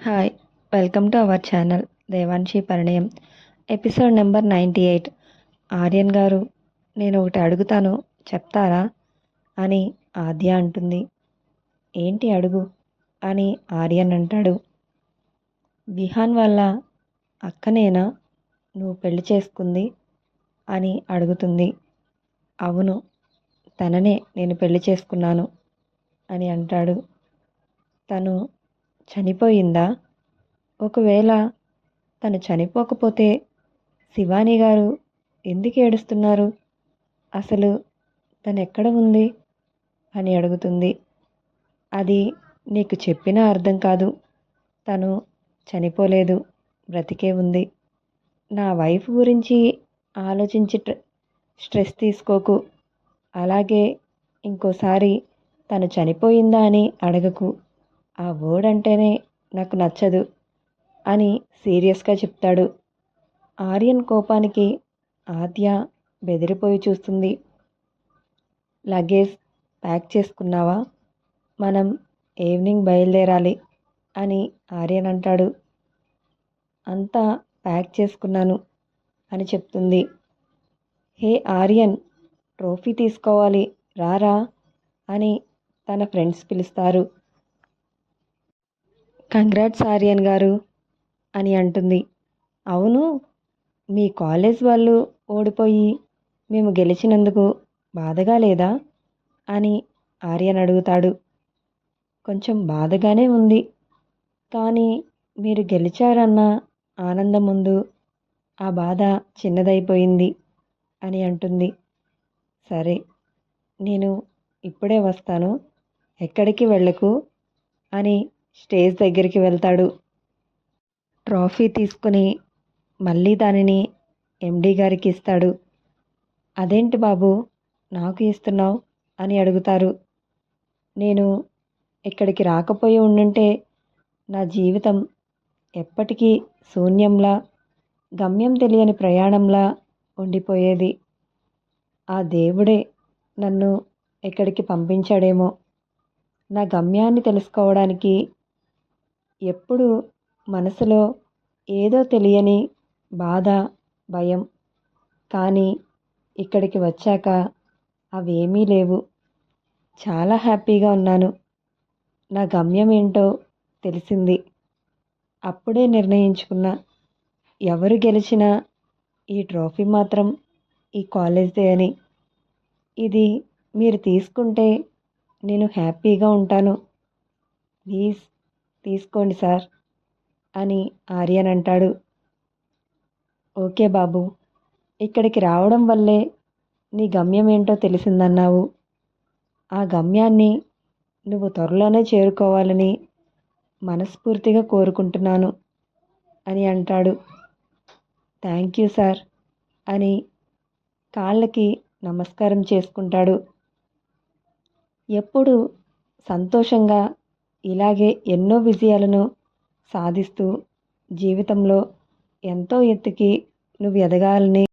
Hi welcome to our channel Devanshi Parinayam episode number ninety eight Aryan garu నేను ఒకటి అడుగుతాను చెప్తారా? అని ఆద్య అంటుంది. ఏంటి అడుగు? అని ఆర్యన్ అంటాడు. విహాన్ వల్ల అక్కనేనా? నువ్వు పెళ్ళి చేసుకుంది? అని అడుగుతుంది. అవును తననే నేను పెళ్ళి చేసుకున్నాను అని అంటాడు. తను చనిపోయిందా? ఒకవేళ తను చనిపోకపోతే శివాని గారు ఎందుకు ఏడుస్తున్నారు? అసలు తను ఎక్కడ ఉంది? అని అడుగుతుంది. అది నీకు చెప్పినా అర్థం కాదు. తను చనిపోలేదు. బ్రతికే ఉంది. నా వైఫ్ గురించి ఆలోచించి స్ట్రెస్ తీసుకోకు. అలాగే ఇంకోసారి తను చనిపోయిందా అని అడగకు. ఆ వర్డ్ అంటేనే నాకు నచ్చదు అని సీరియస్గా చెప్తాడు. ఆర్యన్ కోపానికి ఆద్య బెదిరిపోయి చూస్తుంది. లగేజ్ ప్యాక్ చేసుకున్నావా? మనం ఈవినింగ్ బయలుదేరాలి అని ఆర్యన్ అంటాడు. అంతా ప్యాక్ చేసుకున్నాను అని చెప్తుంది. హే ఆర్యన్ ట్రోఫీ తీసుకోవాలి రారా అని తన ఫ్రెండ్స్ పిలుస్తారు. కంగ్రాట్స్ ఆర్యన్ గారు అని అంటుంది. అవును మీ కాలేజ్ వాళ్ళు ఓడిపోయి మేము గెలిచినందుకు బాధగా లేదా? అని ఆర్యన్ అడుగుతాడు. కొంచెం బాధగానే ఉంది. కానీ మీరు గెలిచారన్న ఆనందం ముందు ఆ బాధ చిన్నదైపోయింది అని అంటుంది. సరే నేను ఇప్పుడే వస్తాను. ఎక్కడికి వెళ్ళకు అని స్టేజ్ దగ్గరికి వెళ్తాడు. ట్రాఫీ తీసుకుని మళ్ళీ దానిని ఎండి గారికి ఇస్తాడు. అదేంటి బాబు నాకు ఇస్తున్నావు? అని అడుగుతారు. నేను ఇక్కడికి రాకపోయి ఉండుంటే నా జీవితం ఎప్పటికీ శూన్యంలా గమ్యం తెలియని ప్రయాణంలా ఉండిపోయేది. ఆ దేవుడే నన్ను ఇక్కడికి పంపించాడేమో. నా గమ్యాన్ని తెలుసుకోవడానికి ఎప్పుడు మనసులో ఏదో తెలియని బాధ భయం. కానీ ఇక్కడికి వచ్చాక అవేమీ లేవు. చాలా హ్యాపీగా ఉన్నాను. నా గమ్యం ఏంటో తెలిసింది. అప్పుడే నిర్ణయించుకున్నా ఎవరు గెలిచినా ఈ ట్రోఫీ మాత్రం ఈ కాలేజ్దే అని. ఇది మీరు తీసుకుంటే నేను హ్యాపీగా ఉంటాను. ప్లీజ్ తీసుకోండి సార్ అని ఆర్యన్ అంటాడు. ఓకే బాబు ఇక్కడికి రావడం వల్లే నీ గమ్యం ఏంటో తెలిసిందన్నావు. ఆ గమ్యాన్ని నువ్వు త్వరలోనే చేరుకోవాలని మనస్ఫూర్తిగా కోరుకుంటున్నాను అని అంటాడు. థ్యాంక్ యూ సార్ అని కాళ్ళకి నమస్కారం చేసుకుంటాడు. ఎప్పుడు సంతోషంగా ఇలాగే ఎన్నో విజయాలను సాధిస్తూ జీవితంలో ఎంతో ఎత్తుకి నువ్వు ఎదగాలని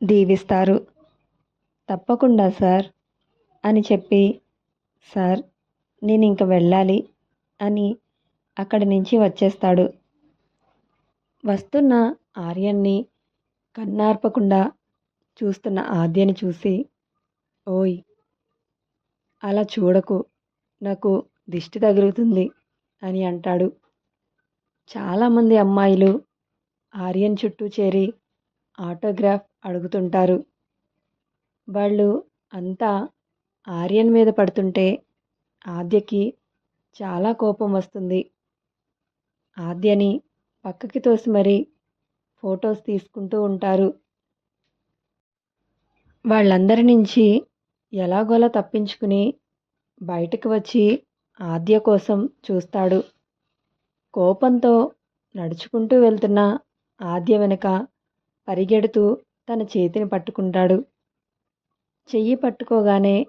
దీవిస్తారు. తప్పకుండా సార్ అని చెప్పి సార్ నేను ఇంక వెళ్ళాలి అని అక్కడి నుంచి వచ్చేస్తాడు. వస్తున్న ఆర్యన్ని కన్నార్పకుండా చూస్తున్న ఆద్యని చూసి ఓయ్ అలా చూడకు. నాకు దిష్టి తగులుతుంది అని అంటాడు. చాలామంది అమ్మాయిలు ఆర్యన్ చుట్టూ చేరి ఆటోగ్రాఫ్ అడుగుతుంటారు. వాళ్ళు అంతా ఆర్యన్ మీద పడుతుంటే ఆద్యకి చాలా కోపం వస్తుంది. ఆద్యని పక్కకి తోసి మరీ ఫొటోస్ తీసుకుంటూ ఉంటారు. వాళ్ళందరి నుంచి ఎలాగోలా తప్పించుకుని బయటకు వచ్చి ఆద్య కోసం చూస్తాడు. కోపంతో నడుచుకుంటూ వెళ్తున్న ఆద్య వెనక పరిగెడుతూ తన చేతిని పట్టుకుంటాడు. చెయ్యి పట్టుకోగానే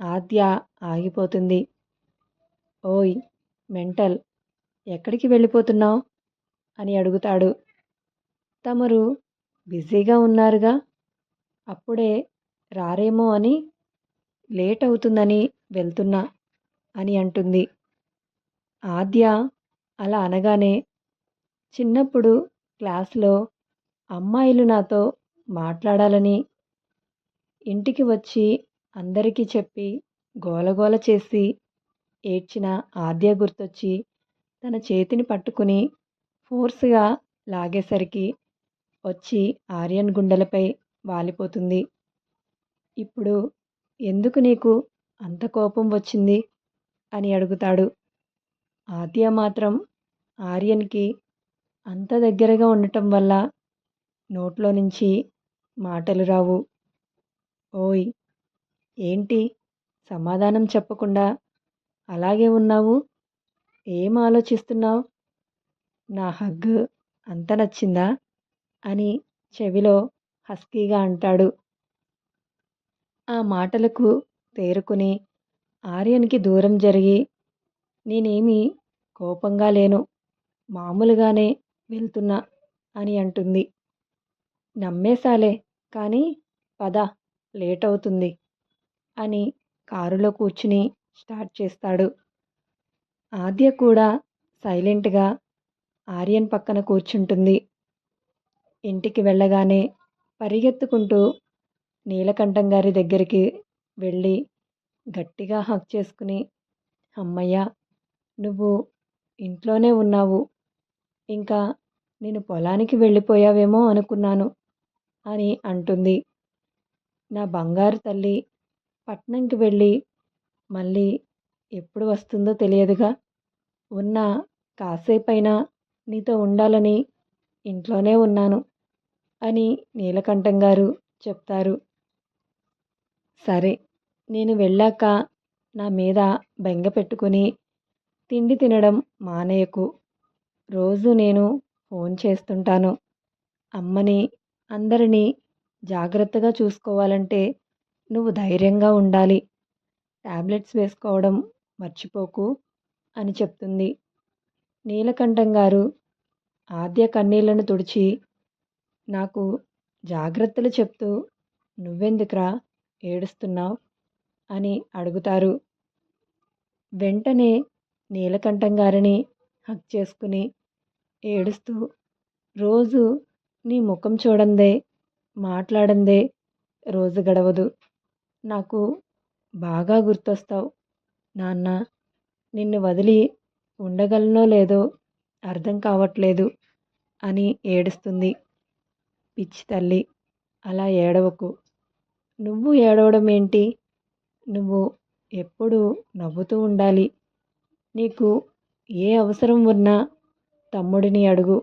ఆద్య ఆగిపోతుంది. ఓయ్ మెంటల్ ఎక్కడికి వెళ్ళిపోతున్నావు? అని అడుగుతాడు. తమరు బిజీగా ఉన్నారుగా? అప్పుడే రారేమో అని లేట్ అవుతుందని వెళ్తున్నా. అని అంటుంది. ఆద్య అలా అనగానే చిన్నప్పుడు క్లాస్లో అమ్మాయిలు నాతో మాట్లాడాలని ఇంటికి వచ్చి అందరికీ చెప్పి గోలగోల చేసి ఏడ్చిన ఆద్య గుర్తొచ్చి తన చేతిని పట్టుకుని ఫోర్స్గా లాగేసరికి వచ్చి ఆర్యన్ గుండెలపై వాలిపోతుంది. ఇప్పుడు ఎందుకు నీకు అంత కోపం వచ్చింది? అని అడుగుతాడు. ఆద్య మాత్రం ఆర్యన్కి అంత దగ్గరగా ఉండటం వల్ల నోట్లో నుంచి మాటలు రావు. ఓయ్ ఏంటి? సమాధానం చెప్పకుండా అలాగే ఉన్నావు? ఏం ఆలోచిస్తున్నావు? నా హగ్ అంత నచ్చిందా? అని చెవిలో హస్కీగా అంటాడు. ఆ మాటలకు తేరుకుని ఆర్యన్కి దూరం జరిగి నేనేమి కోపంగా లేను మామూలుగానే వెళ్తున్నా అని అంటుంది. నమ్మేశాలే కానీ పద లేట్ అవుతుంది అని కారులో కూర్చుని స్టార్ట్ చేస్తాడు. ఆద్య కూడా సైలెంట్గా ఆర్యన్ పక్కన కూర్చుంటుంది. ఇంటికి వెళ్ళగానే పరిగెత్తుకుంటూ నీలకంఠం గారి దగ్గరికి వెళ్ళి గట్టిగా హక్ చేసుకుని అమ్మయ్య నువ్వు ఇంట్లోనే ఉన్నావు. ఇంకా నేను పొలానికి వెళ్ళిపోయావేమో అనుకున్నాను అని అంటుంది. నా బంగారు తల్లి పట్నంకి వెళ్ళి మళ్ళీ ఎప్పుడు వస్తుందో తెలియదుగా. ఉన్న కాసేపైనా నీతో ఉండాలని ఇంట్లోనే ఉన్నాను అని నీలకంఠం గారు చెప్తారు. సరే నేను వెళ్ళాక నా మీద బెంగ పెట్టుకుని తిండి తినడం మానేయకు. రోజు నేను ఫోన్ చేస్తుంటాను. అమ్మని అందరినీ జాగ్రత్తగా చూసుకోవాలంటే నువ్వు ధైర్యంగా ఉండాలి. టాబ్లెట్స్ వేసుకోవడం మర్చిపోకు అని చెప్తుంది. నీలకంఠం గారు ఆద్య కన్నీళ్ళను తుడిచి నాకు జాగ్రత్తలు చెప్తూ నువ్వెందుకురా ఏడుస్తున్నావు? అని అడుగుతారు. వెంటనే నీలకంఠం గారిని హక్ చేసుకుని ఏడుస్తూ రోజు నీ ముఖం చూడందే మాట్లాడందే రోజు గడవదు. నాకు బాగా గుర్తొస్తావు. నాన్న నిన్ను వదిలి ఉండగలనో లేదో అర్థం కావట్లేదు అని ఏడుస్తుంది. పిచ్చి తల్లి అలా ఏడవకు. నువ్వు ఏడవడం ఏంటి నువ్వు ఎప్పుడు నవ్వుతూ ఉండాలి. నీకు ఏ అవసరం ఉన్నా తమ్ముడిని అడుగు.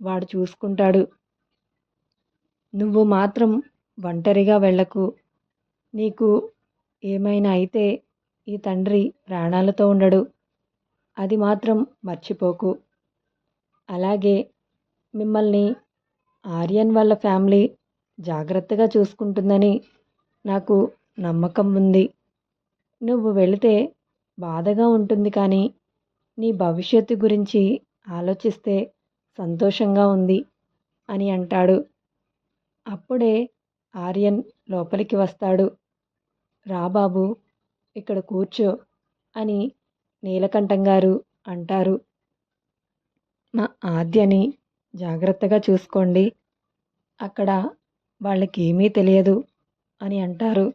వాడు చూసుకుంటాడు. నువ్వు మాత్రం ఒంటరిగా వెళ్ళకు. నీకు ఏమైనా అయితే ఈ తండ్రి ప్రాణాలతో ఉండడు. అది మాత్రం మర్చిపోకు. అలాగే మిమ్మల్ని ఆర్యన్ వాళ్ళ ఫ్యామిలీ జాగ్రత్తగా చూసుకుంటుందని నాకు నమ్మకం ఉంది. నువ్వు వెళితే బాధగా ఉంటుంది కానీ నీ భవిష్యత్తు గురించి ఆలోచిస్తే సంతోషంగా ఉంది అని అంటాడు. అప్పుడే ఆర్యన్ లోపలికి వస్తాడు. రా బాబు ఇక్కడ కూర్చో అని నీలకంఠం గారు అంటారు. మా ఆద్యని జాగ్రత్తగా చూసుకోండి. అక్కడ వాళ్ళకి ఏమీ తెలియదు అని అంటారు.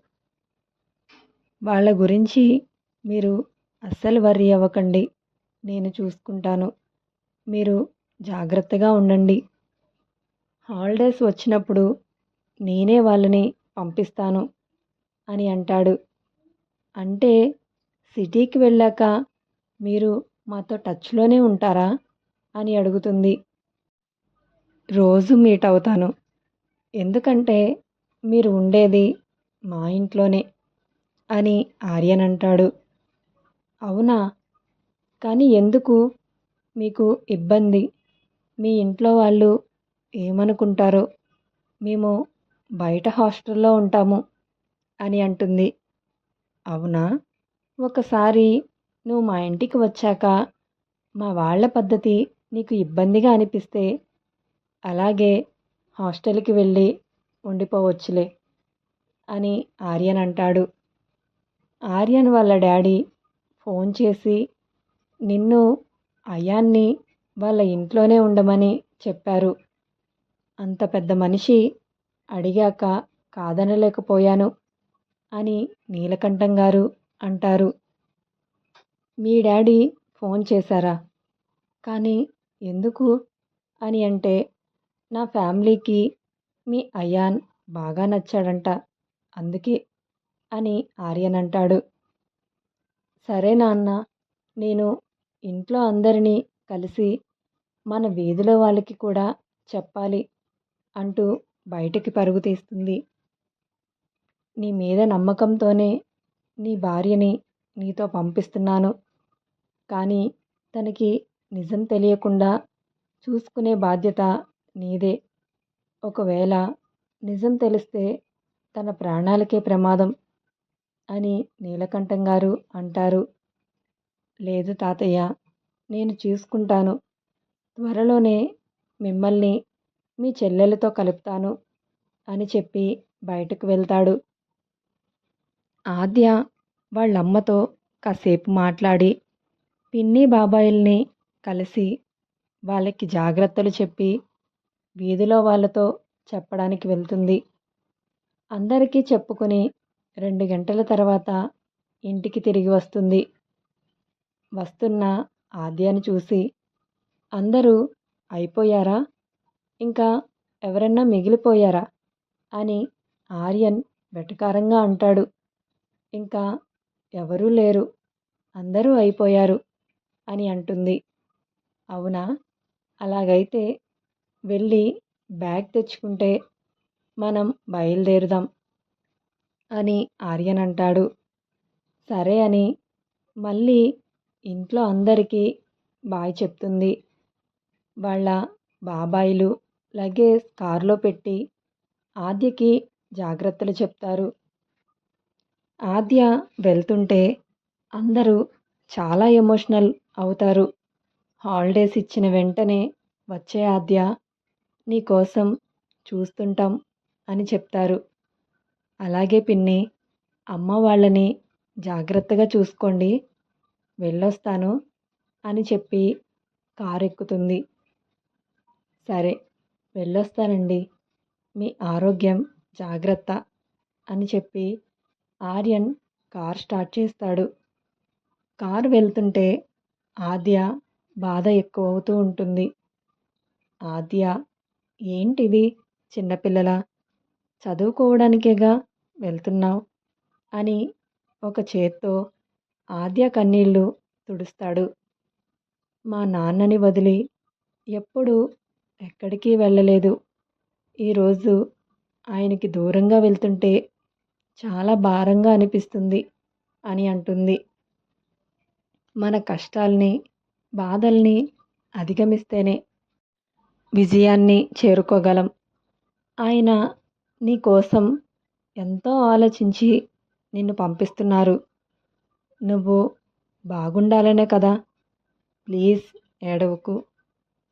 వాళ్ళ గురించి మీరు అస్సలు వర్రీ అవ్వకండి. నేను చూసుకుంటాను. మీరు జాగ్రత్తగా ఉండండి. హాలిడేస్ వచ్చినప్పుడు నేనే వాళ్ళని పంపిస్తాను అని అంటాడు. అంటే సిటీకి వెళ్ళాక మీరు మాతో టచ్లోనే ఉంటారా అని అడుగుతుంది. రోజు మీట్ అవుతాను. ఎందుకంటే మీరు ఉండేది మా ఇంట్లోనే. అని ఆర్యన్ అంటాడు అవునా? కానీ ఎందుకు? మీకు ఇబ్బంది. మీ ఇంట్లో వాళ్ళు ఏమనుకుంటారో? మేము బయట హాస్టల్లో ఉంటాము అని అంటుంది. అవునా? ఒకసారి నువ్వు మా ఇంటికి వచ్చాక మా వాళ్ళ పద్ధతి నీకు ఇబ్బందిగా అనిపిస్తే అలాగే హాస్టల్కి వెళ్ళి ఉండిపోవచ్చులే అని ఆర్యన్ అంటాడు ఆర్యన్ వాళ్ళ డాడీ ఫోన్ చేసి నిన్ను అయాన్ని వాళ్ళ ఇంట్లోనే ఉండమని చెప్పారు. అంత పెద్ద మనిషి అడిగాక కాదనలేకపోయాను అని నీలకంఠం గారు అంటారు. మీ డాడీ ఫోన్ చేశారా? కానీ ఎందుకు? అని అంటే నా ఫ్యామిలీకి మీ అయాన్ బాగా నచ్చాడంట. అందుకే అని ఆర్యన్ అంటాడు సరే నాన్న నేను ఇంట్లో అందరినీ కలిసి మన వీధిలో వాళ్ళకి కూడా చెప్పాలి అంటూ బయటికి పరుగు తీస్తుంది. నీ మీద నమ్మకంతోనే నీ భార్యని నీతో పంపిస్తున్నాను. కానీ తనకి నిజం తెలియకుండా చూసుకునే బాధ్యత నీదే. ఒకవేళ నిజం తెలిస్తే తన ప్రాణాలకే ప్రమాదం. అని నీలకంఠం గారు అంటారు. లేదు తాతయ్య నేను చూసుకుంటాను. త్వరలోనే మిమ్మల్ని మీ చెల్లెలతో కలుపుతాను అని చెప్పి బయటకు వెళ్తాడు. ఆద్య వాళ్ళమ్మతో కాసేపు మాట్లాడి పిన్ని బాబాయిల్ని కలిసి వాళ్ళకి జాగ్రత్తలు చెప్పి వీధిలో వాళ్ళతో చెప్పడానికి వెళ్తుంది. అందరికీ చెప్పుకొని రెండు గంటల తర్వాత ఇంటికి తిరిగి వస్తుంది. వస్తున్న ఆద్యాని చూసి అందరూ అయిపోయారా? ఇంకా ఎవరన్నా మిగిలిపోయారా? అని ఆర్యన్ వెటకారంగా అంటాడు. ఇంకా ఎవరూ లేరు. అందరూ అయిపోయారు అని అంటుంది. అవునా? అలాగైతే వెళ్ళి బ్యాగ్ తెచ్చుకుంటే మనం బయలుదేరుదాం. అని ఆర్యన్ అంటాడు సరే అని మళ్ళీ ఇంట్లో అందరికీ బాయ్ చెప్తుంది. వాళ్ళ బాబాయిలు లగేజ్ కారులో పెట్టి ఆద్యకి జాగ్రత్తలు చెప్తారు. ఆద్య వెళ్తుంటే అందరూ చాలా ఎమోషనల్ అవుతారు. హాలిడేస్ ఇచ్చిన వెంటనే వచ్చే ఆద్య నీకోసం చూస్తుంటాం అని చెప్తారు. అలాగే పిన్ని అమ్మ వాళ్ళని జాగ్రత్తగా చూసుకోండి. వెళ్ళొస్తాను అని చెప్పి కారు ఎక్కుతుంది సరే వెళ్ళొస్తానండి. మీ ఆరోగ్యం జాగ్రత్త అని చెప్పి ఆర్యన్ కార్ స్టార్ట్ చేస్తాడు. కారు వెళ్తుంటే ఆద్య బాధ ఎక్కువ అవుతూ ఉంటుంది. ఆద్య ఏంటిది చిన్నపిల్లల? చదువుకోవడానికేగా? వెళ్తున్నావు? అని ఒక చేత్తో ఆద్య కన్నీళ్ళు తుడుస్తాడు. మా నాన్నని వదిలి ఎప్పుడు ఎక్కడికి వెళ్ళలేదు. ఈరోజు ఆయనకి దూరంగా వెళ్తుంటే చాలా భారంగా అనిపిస్తుంది అని అంటుంది. మన కష్టాల్ని బాధల్ని అధిగమిస్తేనే విజయాన్ని చేరుకోగలం. ఆయన నీ కోసం ఎంతో ఆలోచించి నిన్ను పంపిస్తున్నారు. నువ్వు బాగుండాలనే కదా. ప్లీజ్ ఏడవకు.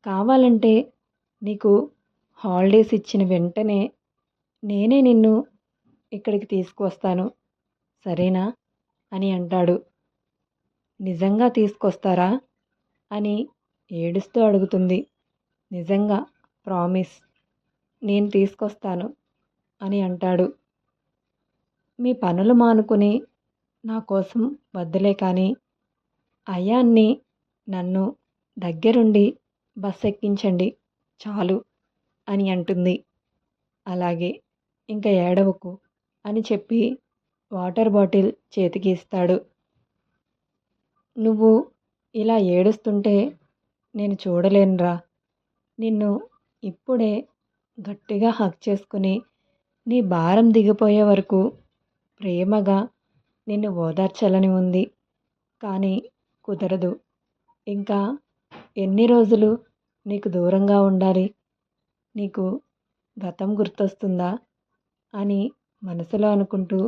కావాలంటే నీకు హాలిడేస్ ఇచ్చిన వెంటనే నేనే నిన్ను ఇక్కడికి తీసుకువస్తాను. సరేనా? అని అంటాడు. నిజంగా తీసుకొస్తారా? అని ఏడుస్తూ అడుగుతుంది. నిజంగా ప్రామిస్ నేను తీసుకొస్తాను అని అంటాడు. మీ పనులు మానుకుని నా కోసం వద్దులే కానీ అయాన్ని నన్ను దగ్గరుండి బస్ ఎక్కించండి చాలు అని అంటుంది. అలాగే ఇంకా ఏడవకు అని చెప్పి వాటర్ బాటిల్ చేతికి ఇస్తాడు నువ్వు ఇలా ఏడుస్తుంటే నేను చూడలేనురా. నిన్ను ఇప్పుడే గట్టిగా హక్ చేసుకుని నీ భారం దిగిపోయే వరకు ప్రేమగా నిన్ను ఓదార్చాలని ఉంది. కానీ కుదరదు. ఇంకా ఎన్ని రోజులు నీకు దూరంగా ఉండాలి? నీకు గతం గుర్తొస్తుందా? అని మనసులో అనుకుంటూ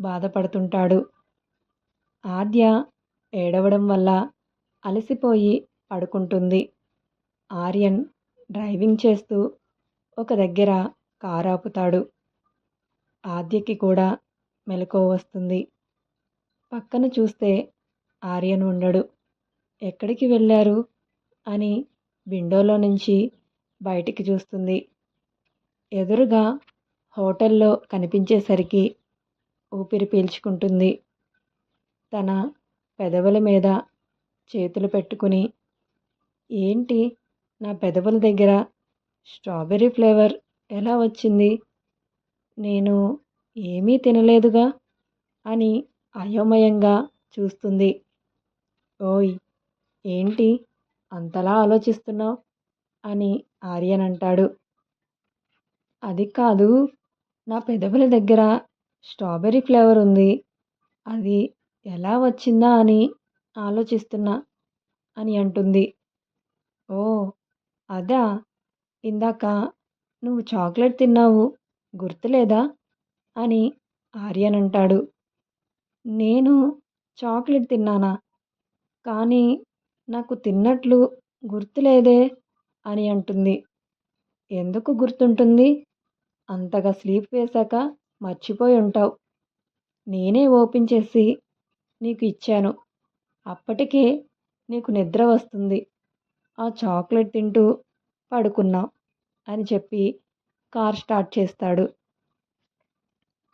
బాధపడుతుంటాడు. ఆద్య ఏడవడం వల్ల అలసిపోయి పడుకుంటుంది. ఆర్యన్ డ్రైవింగ్ చేస్తూ ఒక దగ్గర కారు ఆపుతాడు. ఆద్యకి కూడా మెలకువ వస్తుంది. పక్కన చూస్తే ఆర్యన్ ఉండడు. ఎక్కడికి వెళ్ళారు? అని విండోలో నుంచి బయటికి చూస్తుంది. ఎదురుగా హోటల్లో కనిపించేసరికి ఊపిరి పీల్చుకుంటుంది. తన పెదవుల మీద చేతులు పెట్టుకుని ఏంటి నా పెదవుల దగ్గర స్ట్రాబెర్రీ ఫ్లేవర్ ఎలా వచ్చింది? నేను ఏమీ తినలేదుగా అని అయోమయంగా చూస్తుంది. ఓయ్ ఏంటి అంతలా ఆలోచిస్తున్నావు? అని ఆర్యన్ అంటాడు అది కాదు నా పెదవుల దగ్గర స్ట్రాబెర్రీ ఫ్లేవర్ ఉంది. అది ఎలా వచ్చిందా అని ఆలోచిస్తున్నా అని అంటుంది. ఓ అదా? ఇందాక నువ్వు చాక్లెట్ తిన్నావు. గుర్తులేదా? అని ఆర్యన్ అంటాడు నేను చాక్లెట్ తిన్నానా? కానీ నాకు తిన్నట్లు గుర్తులేదే అని అంటుంది. ఎందుకు గుర్తుంటుంది? అంతగా స్లీప్ వేశాక మర్చిపోయి ఉంటావు. నేనే ఓపెన్ చేసి నీకు ఇచ్చాను. అప్పటికే నీకు నిద్ర వస్తుంది. ఆ చాక్లెట్ తింటూ పడుకున్నావు అని చెప్పి కార్ స్టార్ట్ చేస్తాడు.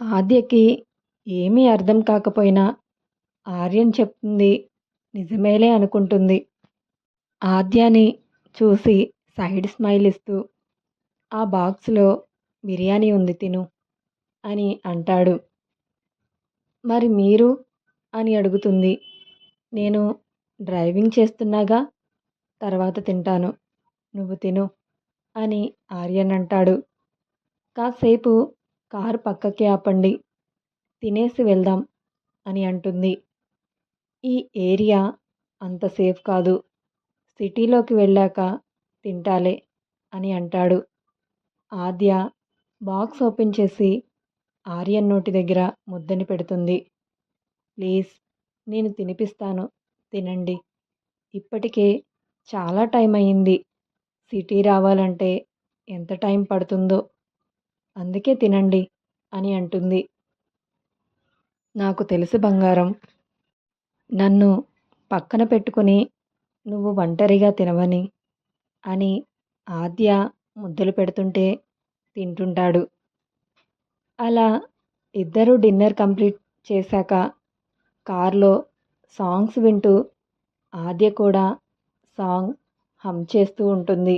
ఆద్యకి ఏమీ అర్థం కాకపోయినా ఆర్యన్ చెప్తుంది నిజమేలే అనుకుంటుంది. ఆద్యాని చూసి సైడ్ స్మైల్ ఇస్తూ ఆ బాక్స్లో బిర్యానీ ఉంది తిను అని అంటాడు. మరి మీరు? అని అడుగుతుంది. నేను డ్రైవింగ్ చేస్తున్నాగా తర్వాత తింటాను నువ్వు తిను అని ఆర్యన్ అంటాడు. కాసేపు కారు పక్కకి ఆపండి. తినేసి వెళ్దాం అని అంటుంది. ఈ ఏరియా అంత సేఫ్ కాదు. సిటీలోకి వెళ్ళాక తింటాలే అని అంటాడు. ఆద్య బాక్స్ ఓపెన్ చేసి ఆర్యన్ నోటి దగ్గర ముద్దని పెడుతుంది. ప్లీజ్ నేను తినిపిస్తాను. తినండి. ఇప్పటికే చాలా టైం అయింది సిటీ రావాలంటే ఎంత టైం పడుతుందో. అందుకే తినండి అని అంటుంది. నాకు తెలుసు బంగారం. నన్ను పక్కన పెట్టుకుని నువ్వు ఒంటరిగా తినవని అని ఆద్య ముద్దలు పెడుతుంటే తింటుంటాడు. అలా ఇద్దరు డిన్నర్ కంప్లీట్ చేశాక కార్లో సాంగ్స్ వింటూ ఆద్య కూడా సాంగ్ హమ్ చేస్తూ ఉంటుంది.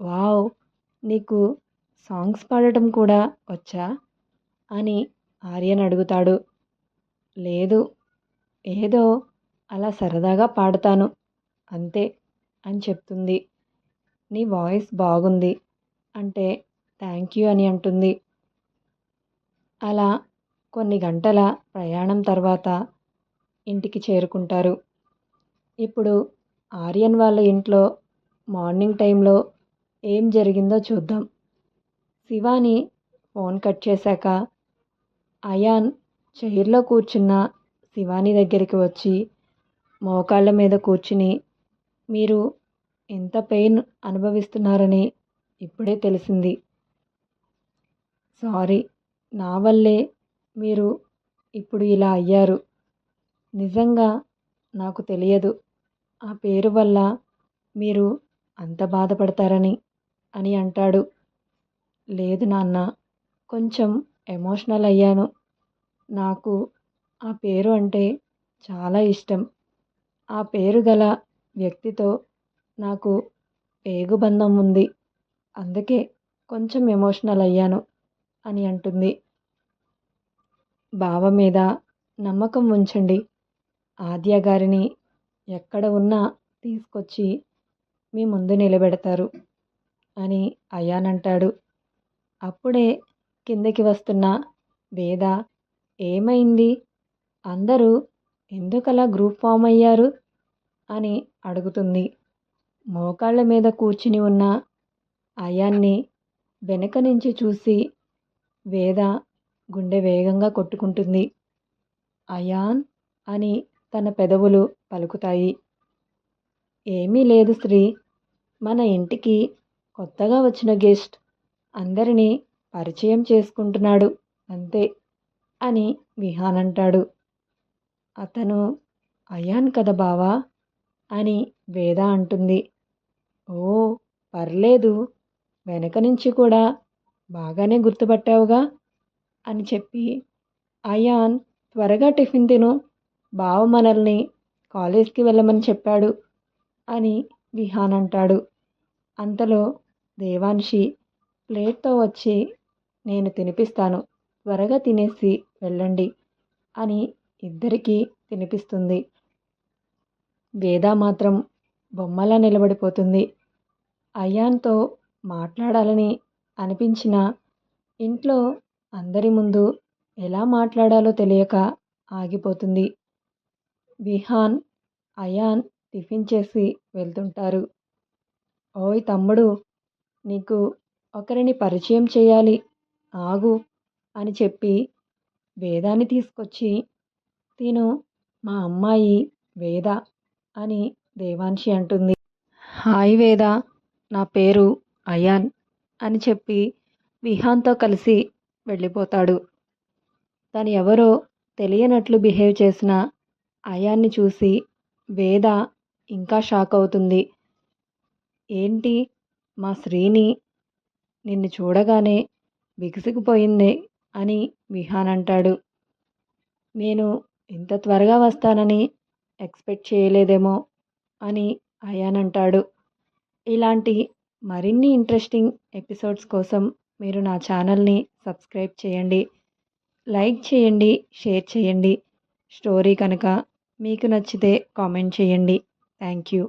వావ్ నీకు సాంగ్స్ పాడటం కూడా వచ్చా? అని ఆర్యన్ అడుగుతాడు. లేదు ఏదో అలా సరదాగా పాడతాను అంతే అని చెప్తుంది. నీ వాయిస్ బాగుంది అంటే థ్యాంక్ యూ అని అంటుంది. అలా కొన్ని గంటల ప్రయాణం తర్వాత ఇంటికి చేరుకుంటారు. ఇప్పుడు ఆర్యన్ వాళ్ళ ఇంట్లో మార్నింగ్ టైంలో ఏం జరిగిందో చూద్దాం. శివాని ఫోన్ కట్ చేశాక అయాన్ చైర్లో కూర్చున్న శివాని దగ్గరికి వచ్చి మోకాళ్ళ మీద కూర్చుని మీరు ఎంత పెయిన్ అనుభవిస్తున్నారని ఇప్పుడే తెలిసింది. సారీ నా వల్లే మీరు ఇప్పుడు ఇలా అయ్యారు. నిజంగా నాకు తెలియదు. ఆ పేరు వల్ల మీరు అంత బాధపడతారని అని అంటాడు. లేదు నాన్న కొంచెం ఎమోషనల్ అయ్యాను. నాకు ఆ పేరు అంటే చాలా ఇష్టం. ఆ పేరు గల వ్యక్తితో నాకు పేగుబంధం ఉంది. అందుకే కొంచెం ఎమోషనల్ అయ్యాను అని అంటుంది. బావ మీద నమ్మకం ఉంచండి. ఆద్య గారిని ఎక్కడ ఉన్నా తీసుకొచ్చి మీ ముందు నిలబెడతారు అని అయాన్ అంటాడు. అప్పుడే కిందకి వస్తున్న వేద ఏమైంది? అందరూ ఎందుకలా గ్రూప్ ఫామ్ అయ్యారు? అని అడుగుతుంది. మోకాళ్ళ మీద కూర్చుని ఉన్న అయాన్ని వెనక నుంచి చూసి వేద గుండె వేగంగా కొట్టుకుంటుంది. అయాన్ అని తన పెదవులు పలుకుతాయి. ఏమీ లేదు శ్రీ మన ఇంటికి కొత్తగా వచ్చిన గెస్ట్ అందరినీ పరిచయం చేసుకుంటున్నాడు. అంతే అని విహాన్ అంటాడు. అతను అయాన్ కదా బావా అని వేద అంటుంది. ఓ పర్లేదు. వెనక నుంచి కూడా బాగానే గుర్తుపట్టావుగా అని చెప్పి అయాన్ త్వరగా టిఫిన్ తిను. బావ మనల్ని కాలేజ్కి వెళ్ళమని చెప్పాడు అని విహాన్ అంటాడు. అంతలో దేవాన్షి ప్లేట్తో వచ్చి నేను తినిపిస్తాను. త్వరగా తినేసి వెళ్ళండి అని ఇద్దరికీ తినిపిస్తుంది. వేద మాత్రం బొమ్మలా నిలబడిపోతుంది. అయాన్తో మాట్లాడాలని అనిపించిన ఇంట్లో అందరి ముందు ఎలా మాట్లాడాలో తెలియక ఆగిపోతుంది. విహాన్ అయాన్ టిఫిన్ చేసి వెళ్తుంటారు. ఓయ్ తమ్ముడు నీకు ఒకరిని పరిచయం చేయాలి. ఆగు అని చెప్పి వేదాన్ని తీసుకొచ్చి తిను మా అమ్మాయి వేద అని దేవాన్షి అంటుంది. హాయ్ వేద నా పేరు అయాన్ అని చెప్పి విహాన్తో కలిసి వెళ్ళిపోతాడు. తను ఎవరో తెలియనట్లు బిహేవ్ చేసిన అయాన్ని చూసి వేద ఇంకా షాక్ అవుతుంది. ఏంటి మా శ్రీని నిన్ను చూడగానే బిగుసుకుపోయిందే అని విహాన్ అంటాడు. నేను ఇంత త్వరగా వస్తానని ఎక్స్పెక్ట్ చేయలేదేమో అని అయాన్ అంటాడు. ఇలాంటి మరిన్ని ఇంట్రెస్టింగ్ ఎపిసోడ్స్ కోసం మీరు నా ఛానల్ని సబ్స్క్రైబ్ చేయండి లైక్ చేయండి షేర్ చేయండి. స్టోరీ కనుక మీకు నచ్చితే కామెంట్ చేయండి. Thank you.